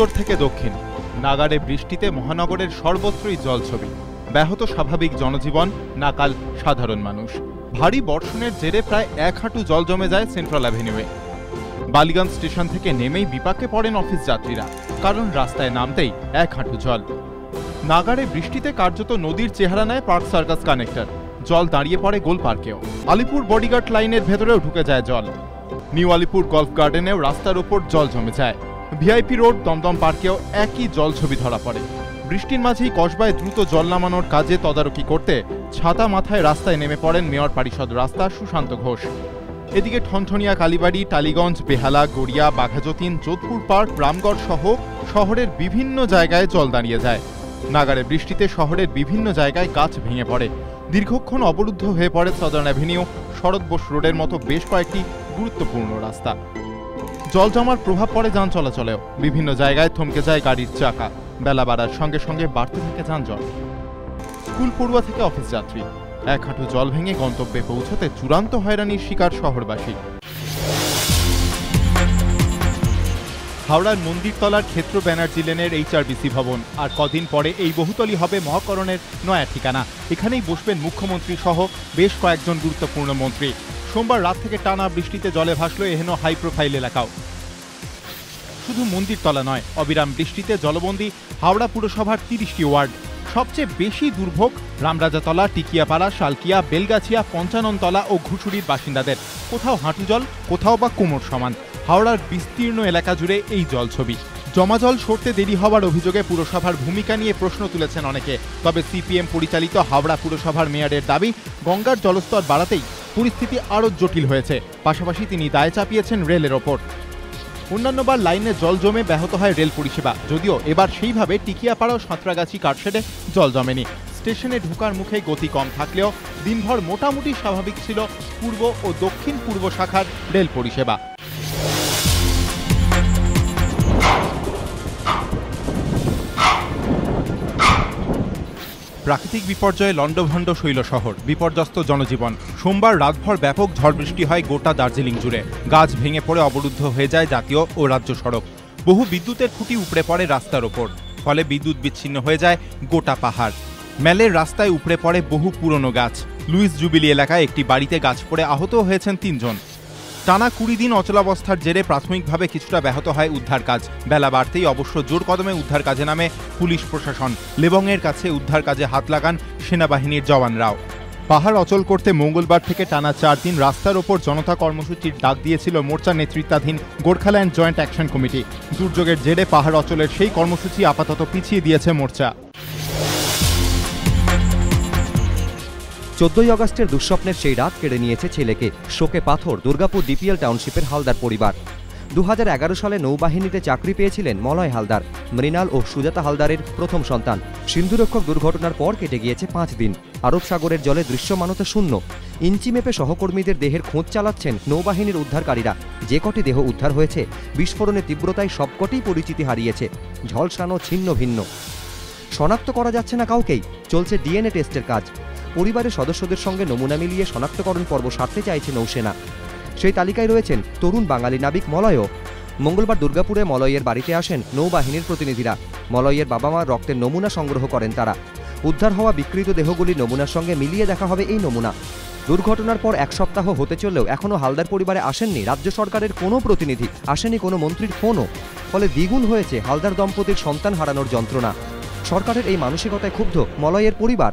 উত্তর থেকে দক্ষিণ। নাগারে বৃষ্টিতে মহানগরের সর্বত্রই জলছবি। ব্যাহত স্বাভাবিক জনজীবন, নাকাল সাধারণ মানুষ। ভারী বর্ষণের জেরে প্রায় এক হাঁটু জল জমে যায় সেন্ট্রাল অ্যাভিনিউয়ে। বালিগঞ্জ স্টেশন থেকে নেমেই বিপাকে পড়েন অফিস যাত্রীরা, কারণ রাস্তায় নামতেই এক হাঁটু জল। নাগারে বৃষ্টিতে কার্যত নদীর চেহারা নেয় পার্ক সার্কাস কানেক্টর। জল দাঁড়িয়ে পড়ে গোল পার্কেও। আলিপুর বডিগার্ড লাইনের ভেতরেও ঢুকে যায় জল। নিউ আলিপুর গলফ গার্ডেনেও রাস্তার ওপর জল জমে যায়। ভিআইপি রোড দমদম পার্কেও একই জল ছবি ধরা পড়ে। বৃষ্টির মাঝেই কসবায় দ্রুত জল নামানোর কাজে তদারকি করতে ছাতা মাথায় রাস্তায় নেমে পড়েন মেয়র পারিষদ রাস্তা সুশান্ত ঘোষ। এদিকে ঠনঠনিয়া কালীবাড়ি, টালিগঞ্জ, বেহালা, গড়িয়া, বাঘাযতীন, যোধপুর পার্ক, রামগড় সহ শহরের বিভিন্ন জায়গায় জল দাঁড়িয়ে যায়। নাগারে বৃষ্টিতে শহরের বিভিন্ন জায়গায় গাছ ভেঙে পড়ে। দীর্ঘক্ষণ অবরুদ্ধ হয়ে পড়ে সাদার্ন অ্যাভিনিউ, শরৎ বোস রোডের মতো বেশ কয়েকটি গুরুত্বপূর্ণ রাস্তা। জল জমার প্রভাব পড়ে যান চলাচলেও। বিভিন্ন জায়গায় থমকে যায় গাড়ির চাকা। বেলা বাড়ার সঙ্গে সঙ্গে বাড়তে থাকে যানজট। স্কুল পড়ুয়া থেকে অফিস যাত্রী। এক হাঁটু জল ভেঙে গন্তব্যে পৌঁছতে চূড়ান্ত হয়রানির শিকার শহরবাসী। হাওড়ার মন্দিরতলার ক্ষেত্র ব্যানার্জি লেনের এইচআরবিসি ভবন। আর কদিন পরে এই বহুতলই হবে মহাকরণের নয়া ঠিকানা। এখানেই বসবেন মুখ্যমন্ত্রী সহ বেশ কয়েকজন গুরুত্বপূর্ণ মন্ত্রী। সোমবার রাত থেকে টানা বৃষ্টিতে জলে ভাসল এহেন হাই প্রোফাইল এলাকাও। শুধু মন্দিরতলা নয়, অবিরাম বৃষ্টিতে জলবন্দী হাওড়া পুরসভার তিরিশটি ওয়ার্ড। সবচেয়ে বেশি দুর্ভোগ রামরাজাতলা, টিকিয়াপাড়া, শালকিয়া, বেলগাছিয়া, পঞ্চাননতলা ও ঘুষুরির বাসিন্দাদের। কোথাও হাঁটু জল, কোথাও বা কোমর সমান। হাওড়ার বিস্তীর্ণ এলাকা জুড়ে এই জল ছবি। জমা জল সরতে দেরি হওয়ার অভিযোগে পুরসভার ভূমিকা নিয়ে প্রশ্ন তুলেছেন অনেকে। তবে সিপিএম পরিচালিত হাওড়া পুরসভার মেয়রের দাবি, গঙ্গার জলস্তর বাড়াতেই পরিস্থিতি আরও জটিল হয়েছে। পাশাপাশি তিনি দায় চাপিয়েছেন রেলের ওপর। অন্যান্যবার লাইনে জল জমে ব্যাহত হয় রেল পরিষেবা। যদিও এবার সেইভাবে টিকিয়াপাড়া ও সাঁতরাগাছি কাঠশেডে জল জমেনি। স্টেশনে ঢোকার মুখে গতি কম থাকলেও দিনভর মোটামুটি স্বাভাবিক ছিল পূর্ব ও দক্ষিণ পূর্ব শাখার রেল পরিষেবা। প্রাকৃতিক বিপর্যয়ে লণ্ডভণ্ড শৈল শহর, বিপর্যস্ত জনজীবন। সোমবার রাতভর ব্যাপক ঝড় বৃষ্টি হয় গোটা দার্জিলিং জুড়ে। গাছ ভেঙে পড়ে অবরুদ্ধ হয়ে যায় জাতীয় ও রাজ্য সড়ক। বহু বিদ্যুতের খুঁটি উপড়ে পড়ে রাস্তার ওপর, ফলে বিদ্যুৎ বিচ্ছিন্ন হয়ে যায় গোটা পাহাড়। ম্যালের রাস্তায় উপড়ে পড়ে বহু পুরনো গাছ। লুইস জুবিলি এলাকায় একটি বাড়িতে গাছ পড়ে আহত হয়েছেন তিনজন। টানা কুড়ি দিন অচলাবস্থার জেরে প্রাথমিকভাবে কিছুটা ব্যাহত হয় উদ্ধার কাজ। বেলা বাড়তেই অবশ্য জোর কদমে উদ্ধার কাজে নামে পুলিশ প্রশাসন। লেবংয়ের কাছে উদ্ধার কাজে হাত লাগান সেনাবাহিনীর জওয়ানরাও। পাহাড় অচল করতে মঙ্গলবার থেকে টানা চার দিন রাস্তার ওপর জনতা কর্মসূচির ডাক দিয়েছিল মোর্চা নেতৃত্বাধীন গোর্খাল্যান্ড জয়েন্ট অ্যাকশন কমিটি। দুর্যোগের জেরে পাহাড় অচলের সেই কর্মসূচি আপাতত পিছিয়ে দিয়েছে মোর্চা। চোদ্দই অগস্টের দুঃস্বপ্নের সেই রাত কেড়ে নিয়েছে ছেলেকে, শোকে পাথর, দুর্গাপুর ডিপিএল টাউনশিপের হালদার পরিবার। দু হাজার এগারো সালে নৌবাহিনীতে চাকরি পেয়েছিলেন মলয় হালদার, মৃণাল ও সুজাতা হালদারের প্রথম সন্তান। সিন্ধুরক্ষক দুর্ঘটনার পর কেটে গিয়েছে পাঁচ দিন। আরব সাগরের জলে দৃশ্যমানতা শূন্য। ইঞ্চি মেপে সহকর্মীদের দেহের খোঁজ চালাচ্ছেন নৌবাহিনীর উদ্ধারকারীরা। যে কটি দেহ উদ্ধার হয়েছে, বিস্ফোরণের তীব্রতায় সবকটি পরিচিতি হারিয়েছে। ঝলসানো ছিন্ন ভিন্ন। শনাক্ত করা যাচ্ছে না কাউকেই। চলছে ডিএনএ টেস্টের কাজ। পরিবারের সদস্যদের সঙ্গে নমুনা মিলিয়ে শনাক্তকরণ পর্ব সারতে চাইছে নৌসেনা। সেই তালিকায় রয়েছেন তরুণ বাঙালি নাবিক মলয়ও। মঙ্গলবার দুর্গাপুরে মলয়ের বাড়িতে আসেন নৌবাহিনীর প্রতিনিধিরা। মলয়ের বাবা মার রক্তের নমুনা সংগ্রহ করেন তারা। উদ্ধার হওয়া বিকৃত দেহগুলি নমুনার সঙ্গে মিলিয়ে দেখা হবে এই নমুনা। দুর্ঘটনার পর এক সপ্তাহ হতে চললেও এখনও হালদার পরিবারে আসেননি রাজ্য সরকারের কোনো প্রতিনিধি, আসেনি কোনো মন্ত্রীর ফোনও। ফলে দ্বিগুণ হয়েছে হালদার দম্পতির সন্তান হারানোর যন্ত্রণা। সরকারের এই মানসিকতায় ক্ষুব্ধ মলয়ের পরিবার।